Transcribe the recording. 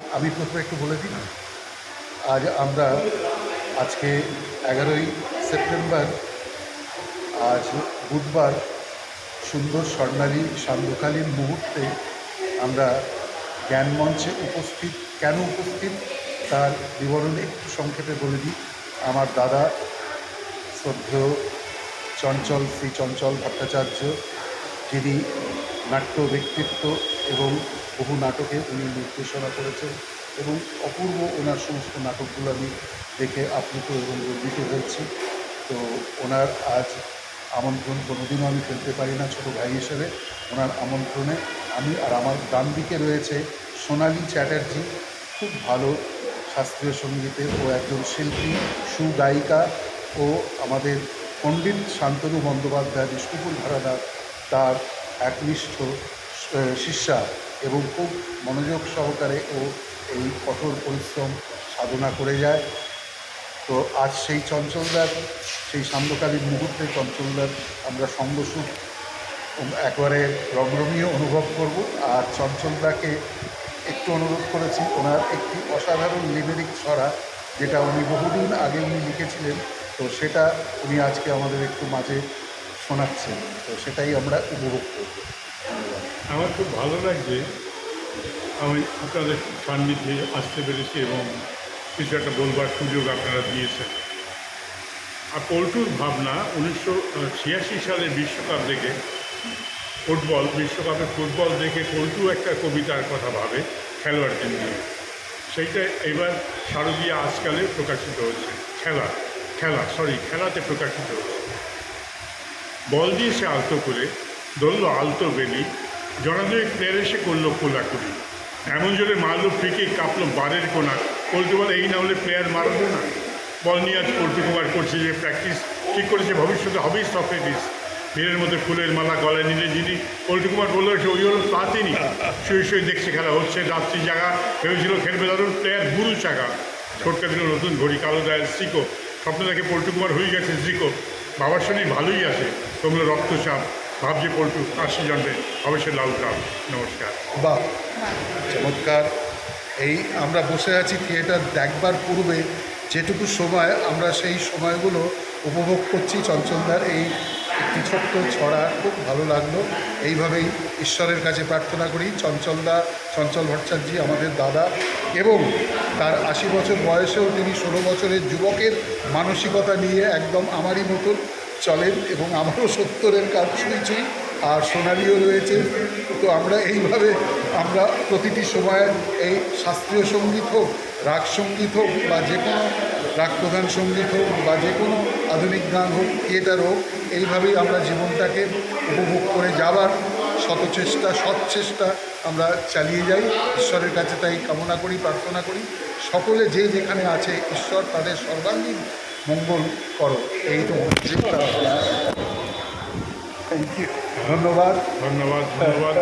আমি প্রথমে একটু বলে দিই, আজ আমরা আজকে এগারোই সেপ্টেম্বর, আজ বুধবার সুন্দর স্বর্ণালী সান্ধ্যকালীন মুহূর্তে আমরা জ্ঞান মঞ্চে উপস্থিত, কেন উপস্থিত তার বিবরণ একটু সংক্ষেপে বলে দিই। আমার দাদা শ্রদ্ধেয় চঞ্চল, শ্রী চঞ্চল ভট্টাচার্য, যিনি নাট্য ব্যক্তিত্ব এবং বহু নাটকে উনি নির্দেশনা করেছেন এবং অপূর্ব ওনার সমস্ত নাটকগুলো আমি দেখে আপ্লুত এবং গর্বিত হয়েছি। তো ওনার আজ আমন্ত্রণ কোনোদিনও আমি ফেলতে পারি না ছোটো ভাই হিসেবে। ওনার আমন্ত্রণে আমি আর আমার ডান দিকে রয়েছে সোনালী চ্যাটার্জি, খুব ভালো শাস্ত্রীয় সঙ্গীতে। ও একজন শিল্পী, সুগায়িকা ও আমাদের পণ্ডিত শান্তনু বন্দ্যোপাধ্যায়, বিষ্ণুপুর ধারাদার তার একনিষ্ঠ শিষ্যা। এবং খুব মনোযোগ সহকারে ও এই কঠোর পরিশ্রম সাধনা করে যায়। তো আজ সেই চঞ্চলদার, সেই সান্ধ্যকালীন মুহূর্তে চঞ্চলদার আমরা সঙ্গসুখ একবারে রমরমিয়ে অনুভব করব। আর চঞ্চলদাকে একটু অনুরোধ করেছি, ওনার একটি অসাধারণ লিমেরিক ছড়া, যেটা উনি বহুদিন আগে উনি লিখেছিলেন, তো সেটা উনি আজকে আমাদের একটু মাঝে শোনাচ্ছেন। তো সেটাই আমরা উপভোগ করব। আমার খুব ভালো লাগছে আমি আপনাদের সান্নিধ্যে আসতে পেরেছি এবং কিছু একটা বলবার সুযোগ আপনারা দিয়েছেন। আর পল্টুর ভাবনা উনিশশো ছিয়াশি সালে বিশ্বকাপ দেখে, ফুটবল, বিশ্বকাপে ফুটবল দেখে পল্টু একটা কবিতার কথা ভাবে খেলোয়াড়দের নিয়ে। সেইটা এবার শারদীয় আজকালে প্রকাশিত হচ্ছে। খেলা খেলা সরি খেলাতে প্রকাশিত হচ্ছে। বল দিয়ে সে আলতো করে, ধরল আলতো বেলি জনাদেব প্লেয়ার এসে করল কোলাকুলি। এমন জোরে মারলো ফ্রিকে কাঁপলো বারের কোনা পল্টু বলে, এই না হলে প্লেয়ার মারবো না। বল নিয়ে আজ পল্টু কুমার করছে যে প্র্যাকটিস ঠিক করেছে ভবিষ্যতে হবেই সক্রেটিস ভিড়ের মধ্যে ফুলের মালা গলায় নিলে যিনি পল্টু কুমার বলল, সে ওই হলো প্লাতিনি শুয়ে শুয়ে দেখছে খেলা হচ্ছে, রাত্রি জায়গা ভেবেছিল খেলবে দারুণ প্লেয়ার গুরু চাকা। ছোটকা দিল নতুন ঘড়ি, কালো দেয় সিকো স্বপ্ন দেখে পল্টু কুমার হয়ে গেছে জিকো বাবার শরীর ভালোই আছে তোমরা রক্তচাপ। ভাবছে পল্টু আশি জন্মে অবশ্যই লাল কাপ। নমস্কার। বাহ, চমৎকার। এই আমরা বসে আছি থিয়েটার দেখবার পূর্বে, যেটুকু সময় আমরা সেই সময়গুলো উপভোগ করছি চঞ্চলদার, এই একটি ছোট্ট ছড়া খুব ভালো লাগল। এইভাবেই ঈশ্বরের কাছে প্রার্থনা করি চঞ্চলদা চঞ্চল ভট্টাচার্য আমাদের দাদা এবং তার আশি বছর বয়সেও তিনি ষোলো বছরের যুবকের মানসিকতা নিয়ে একদম আমারই মতন চলেন এবং আমারও সত্তরের কাজ ছুঁই আর সোনালিও রয়েছে। তো আমরা এইভাবে আমরা প্রতিটি সময়ে এই শাস্ত্রীয় সংগীত হোক, রাগ সংগীত হোক বা যে কোনো রাগ প্রধান সংগীত হোক বা যে কোনো আধুনিক গান হোক, থিয়েটার হোক, এইভাবেই আমরা জীবনটাকে উপভোগ করে যাবার শত চেষ্টা সৎ চেষ্টা আমরা চালিয়ে যাই। ঈশ্বরের কাছে তাই কামনা করি, প্রার্থনা করি। সকলে যে যেখানে আছে, ঈশ্বর তাদের সর্বাঙ্গীন মঙ্গল করো। এই তো থ্যাংক ইউ ধন্যবাদ। ধন্যবাদ ধন্যবাদ।